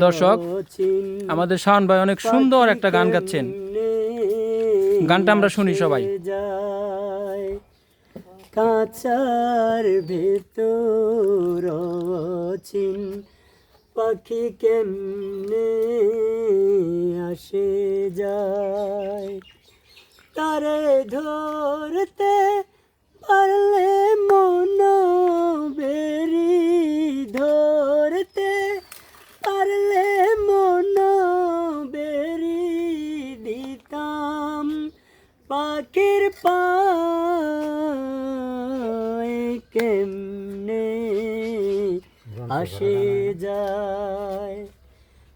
দর্শক, আমাদের শাওন ভাই অনেক সুন্দর একটা গান গাচ্ছেন। গানটা আমরা শুনি সবাই। কাঁচার ভেতর চিন পাখি কেমনে আসে যায়? তারে ধরতে দিতাম পাখির পায় কেমনে আসে যায়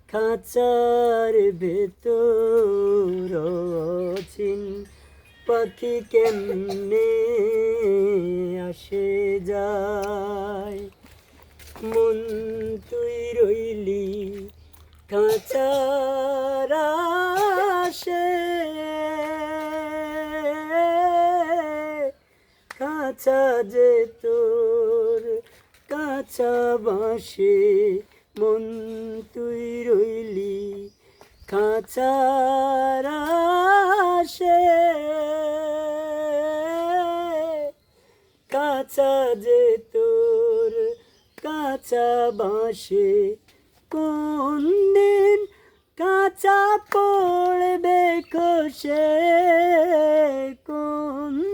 খাঁচার ভেতর চিন পাখি কেমনে আসে যায় কাঁচা যে তোর কাঁচা বাসে মন তুই রইলি কাঁচার আসে কাঁচা যে তোর কাঁচা বাসে কোন দিন কাঁচা পড়বে কোন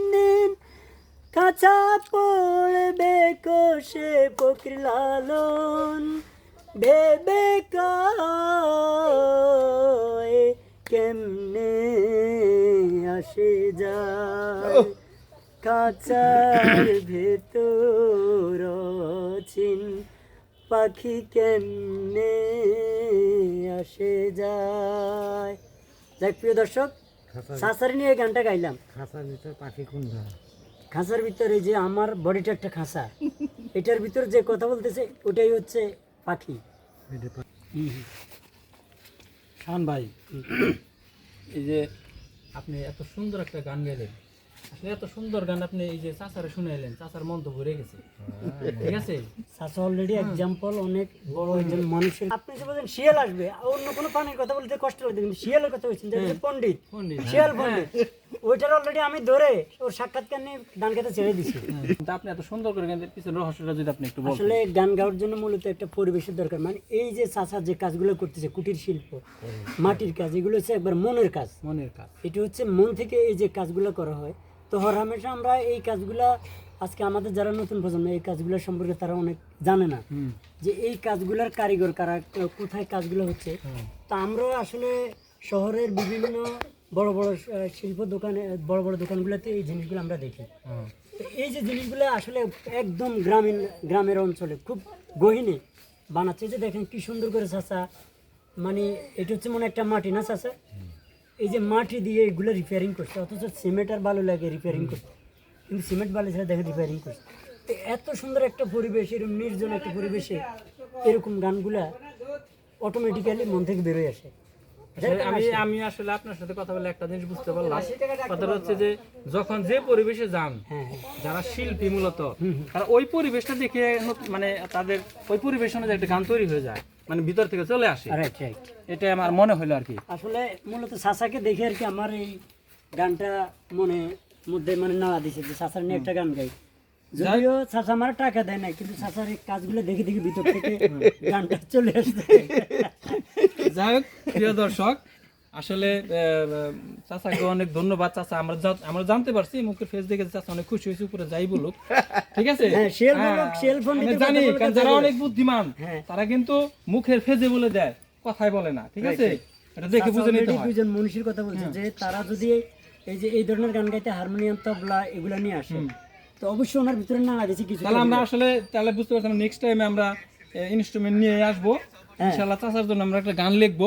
কাঁচা পড়বে কোষে পকর লালন। ভেবে কেমনে আসে যায়? কাঁচার ভেতর চিন পাখি কেমনে আসে যায়? যাক প্রিয় দর্শক সাসারি নিয়ে গানটা গাইলাম। খাঁচার ভিতর পাখি কোনটা? খাঁচার ভিতরে যে আমার বডিটা একটা খাঁচা, এটার ভিতরে যে কথা বলতেছে, ওটাই হচ্ছে পাখি। শাওন ভাই, এই যে আপনি এত সুন্দর একটা গান গাইলেন। এত সুন্দর গান আপনি এই যে চাচারে শুনাইলেন চাচার মন তো ভরে গেছে। ঠিক আছে? চাচা অলরেডি এক্সাম্পল অনেক বড় একজন মানুষের আপনি যে বলেন শিয়াল আসবে অন্য কোনো প্রাণীর কথা বলতে কষ্ট লাগবে কিন্তু শিয়ালের কথা বলছেন যে পণ্ডিত। পণ্ডিত শিয়াল পণ্ডিত। ওইটার অলরেডি আমি ধরে ওর সাক্ষাৎকার নিয়ে গান গাইতে ছেড়ে দিছি। কিন্তু আপনি এত সুন্দর করে গান পিছনে রহস্যটা যদি আপনি একটু বলতেন। আসলে গান গাওয়ার জন্য মূলত একটা পরিবেশের দরকার। মানে এই যে চাচা যে কাজগুলো করতেছে কুটির শিল্প মাটির কাজ এগুলো হচ্ছে একবার মনের কাজ। মনের কাজ। এটা হচ্ছে মন থেকে এই যে কাজগুলো করা হয় তো হর হামেশা আমরা এই কাজগুলা আজকে আমাদের যারা নতুন প্রজন্ম এই কাজগুলো সম্পর্কে তারা অনেক জানে না। যে এই কাজগুলোর কারিগর কারা কোথায় কাজগুলো হচ্ছে। তো আমরাও আসলে শহরের বিভিন্ন বড় বড় শিল্প দোকানে বড় বড় দোকানগুলোতে এই জিনিসগুলো আমরা দেখি। এই যে জিনিসগুলো আসলে একদম গ্রামীণ গ্রামের অঞ্চলে খুব গহিনে বানাচ্ছে। যে দেখেন কি সুন্দর করে চাষা মানে এটা হচ্ছে মনে একটা মাটি না চাষা এই যে মাটি দিয়ে এগুলো রিপেয়ারিং করছে অথচ সিমেন্ট আর ভালো লাগে রিপেয়ারিং করতে কিন্তু সিমেন্ট ভালো ছাড়া দেখে রিপেয়ারিং করছে। তো এত সুন্দর একটা পরিবেশ এরকম নির্জন একটা পরিবেশে এরকম গানগুলা অটোমেটিক্যালি মন থেকে বেরোয় আসে। আমি আমি আসলে আপনার সাথে কথা বলে একটা জিনিস বুঝতে পারলাম। কথাটা হচ্ছে যে যখন যে পরিবেশে যান হ্যাঁ হ্যাঁ। যারা শিল্পী মূলত তারা ওই পরিবেশটা দেখে মানে তাদের ওই পরিবেশ অনুযায়ী একটা গান তৈরি হয়ে যায়। মানে ভিতর থেকে চলে আসে। রাইট রাইট এটা আমার মনে হলো আর কি। আসলে মূলত সাসাকে দেখে আর কি আমার এই গানটা মনে মধ্যে মানে নাড়া দিছে যে সাসার নিয়ে একটা গান গাই। যদিও সাসা আমার টাকা দেয় না কিন্তু সাসার এই কাজগুলো দেখে দেখে ভিতর থেকে গানটা চলে আসছে। যাই হোক প্রিয় দর্শক আসলে চাচাকে অনেক ধন্যবাদ চাচা। আমরা আমরা জানতে পারছি মুখের ফেস দেখে চাচা অনেক খুশি হয়েছে উপরে যাই বলুক। ঠিক আছে? হ্যাঁ, হ্যাঁ, জানি যারা অনেক বুদ্ধিমান হ্যাঁ। তারা কিন্তু মুখের ফেজে বলে দেয় কথাই বলে না ঠিক আছে? এটা দেখে বুঝে নিতে হয়। দুইজন মনীষীর কথা বলছে যে তারা যদি এই যে এই ধরনের গান গাইতে হারমোনিয়াম তবলা এগুলা নিয়ে আসে তো অবশ্যই ওনার ভিতরে দিছে কিছু তাহলে আমরা আসলে তাহলে বুঝতে পারছিলাম নেক্সট টাইমে আমরা ইনস্ট্রুমেন্ট নিয়ে আসব। চাচার জন্য আমরা একটা গান লিখব।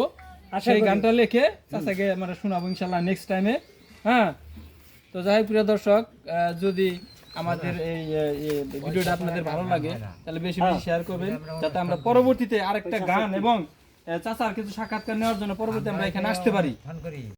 সেই গানটা লেখে চাচাকে মানে শোনাবো ইনশাল্লাহ নেক্সট টাইমে হ্যাঁ? তো যাই প্রিয় দর্শক আহ, যদি আমাদের এই ভিডিওটা আপনাদের ভালো লাগে তাহলে বেশি বেশি শেয়ার করবেন যাতে আমরা পরবর্তীতে আরেকটা গান এবং চাচার কিছু সাক্ষাৎকার নেওয়ার জন্য পরবর্তীতে আমরা এখানে আসতে পারি।